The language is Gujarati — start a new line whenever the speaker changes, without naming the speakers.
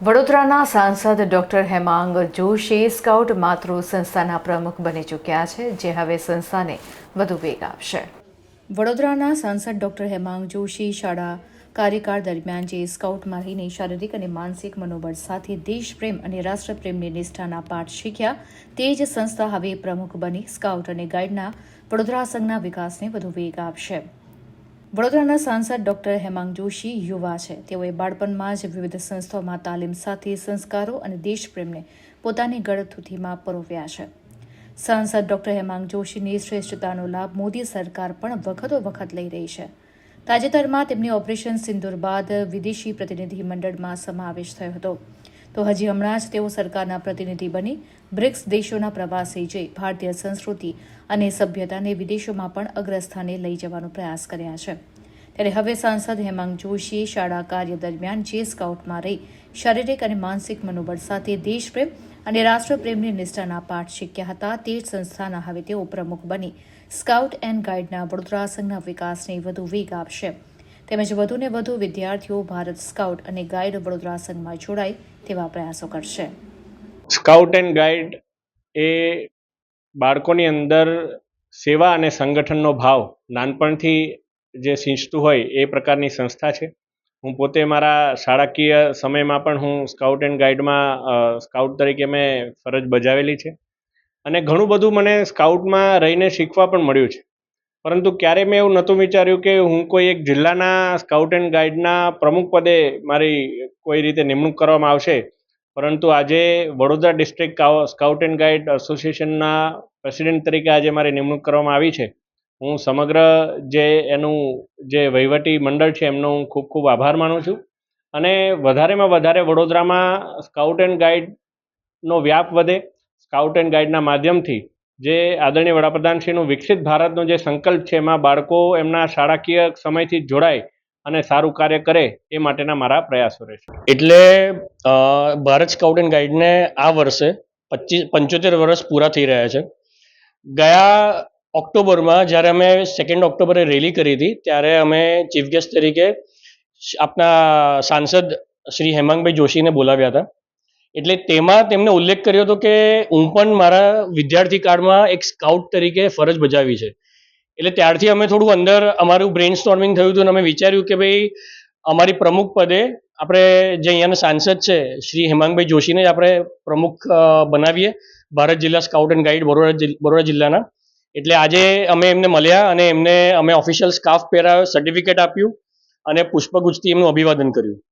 વડોદરાના સાંસદ ડોક્ટર હેમાંગ જોશી સ્કાઉટ માતૃ સંસ્થાના પ્રમુખ બની ચૂક્યા છે, જે હવે સંસ્થાને વધુ વેગ આપશે. વડોદરાના સાંસદ ડોક્ટર હેમાંગ જોશી શાળા કાર્યકાળ દરમિયાન જે સ્કાઉટમાં રહીને શારીરિક અને માનસિક મનોબળ સાથે દેશપ્રેમ અને રાષ્ટ્રપ્રેમની નિષ્ઠાના પાઠ શીખ્યા, તે જ સંસ્થા હવે પ્રમુખ બની સ્કાઉટ અને ગાઈડના વડોદરા સંઘના વિકાસને વધુ વેગ આપશે. વડોદરાના સાંસદ ડોક્ટર હેમાંગ જોશી યુવા છે. તેઓએ બાળપણમાં જ વિવિધ સંસ્થાઓમાં તાલીમ સાથે સંસ્કારો અને દેશપ્રેમને પોતાની ગળથુથીમાં પરોવ્યા છે. સાંસદ ડોક્ટર હેમાંગ જોશીની શ્રેષ્ઠતાનો લાભ મોદી સરકાર પણ વખતો વખત લઈ રહી છે. તાજેતરમાં તેમની ઓપરેશન સિંદુર બાદ વિદેશી પ્રતિનિધિ મંડળમાં સમાવેશ થયો હતો. તો હજી હમણાં જ તેઓ સરકારના પ્રતિનિધિ બની બ્રિક્સ દેશોના પ્રવાસે જઈ ભારતીય સંસ્કૃતિ અને સભ્યતાને વિદેશોમાં પણ અગ્રસ્થાને લઈ જવાનો પ્રયાસ કર્યા છે. ત્યારે હવે સાંસદ હેમાંગ જોશીએ શાળા કાર્ય દરમિયાન જે સ્કાઉટમાં રહી શારીરિક અને માનસિક મનોબળ સાથે દેશપ્રેમ અને રાષ્ટ્રપ્રેમની નિષ્ઠાના પાઠ શીખ્યા હતા તે જ સંસ્થાના હવે તેઓ પ્રમુખ બની. સ્કાઉટ એન્ડ ગાઈડના વડોદરા સંઘના વિકાસને વધુ વેગ આપશે. તેમજ વધુને વધુ વિદ્યાર્થીઓ ભારત સ્કાઉટ અને ગાઈડ વડોદરા સંઘમાં જોડાય તેવા પ્રયાસો કરશે.
સ્કાઉટ એન્ડ ગાઈડ એ બાળકોની અંદર સેવા અને સંગઠનનો ભાવ નાનપણથી જે સિંચતું હોય એ પ્રકારની સંસ્થા છે. હું પોતે મારા શાળાકીય સમયમાં પણ હું સ્કાઉટ એન્ડ ગાઈડમાં સ્કાઉટ તરીકે મેં ફરજ બજાવેલી છે. અને ઘણું બધું મને સ્કાઉટમાં રહીને શીખવા પણ મળ્યું છે. પરંતુ ક્યારેય મેં એવું નહોતું વિચાર્યું કે હું કોઈ એક જિલ્લાના સ્કાઉટ એન્ડ ગાઈડના પ્રમુખ પદે મારી કોઈ રીતે નિમણૂક કરવામાં આવશે. પરંતુ આજે Vadodara district scout and guide એસોસિએશનના પ્રેસિડેન્ટ તરીકે આજે મારી નિમણૂક કરવામાં આવી છે. હું સમગ્ર જે એનું જે વહીવટી મંડળ છે એમનો હું ખૂબ ખૂબ આભાર માનું છું. અને વધારેમાં વધારે વડોદરામાં સ્કાઉટ એન્ડ ગાઈડનો વ્યાપ વધે. સ્કાઉટ એન્ડ ગાઈડના માધ્યમથી જે આદરણીય વડાપ્રધાનશ્રીનું વિકસિત ભારતનો જે સંકલ્પ છે, એમાં બાળકો એમના શાળાકીય સમયથી જોડાય અને સારું કાર્ય કરે એ માટેના મારા પ્રયાસો રહેશે.
એટલે ભારત સ્કાઉટ એન્ડ ગાઈડને આ વર્ષે પચીસ, પંચોતેર વર્ષ પૂરા થઈ રહ્યા છે. ગયા ઓક્ટોબરમાં જ્યારે અમે સેકન્ડ ઓક્ટોબરે રેલી કરી હતી, ત્યારે અમે ચીફ ગેસ્ટ તરીકે આપના સાંસદ શ્રી હેમાંગભાઈ જોશીને બોલાવ્યા હતા. એટલે તેમાં તેમણે ઉલ્લેખ કર્યો હતો કે હું પણ મારા વિદ્યાર્થી કાળમાં એક સ્કાઉટ તરીકે ફરજ બજાવી છે. એટલે ત્યારથી અમે થોડું અંદર અમારું બ્રેઇન સ્ટોર્મિંગ થયું હતું અને અમે વિચાર્યું કે ભાઈ, અમારી પ્રમુખ પદે આપણે જે અહીંયાના સાંસદ છે, શ્રી હેમાંગભાઈ જોશીને જ આપણે પ્રમુખ બનાવીએ, ભારત જિલ્લા scout and guide Baroda Baroda જિલ્લાના. એટલે આજે અમે એમને મળ્યા અને એમને અમે ઓફિશિયલ સ્કાફ પહેરાવ્યો સર્ટિફિકેટ આપ્યું અને પુષ્પગુચ્છથી એમનું અભિવાદન કર્યું.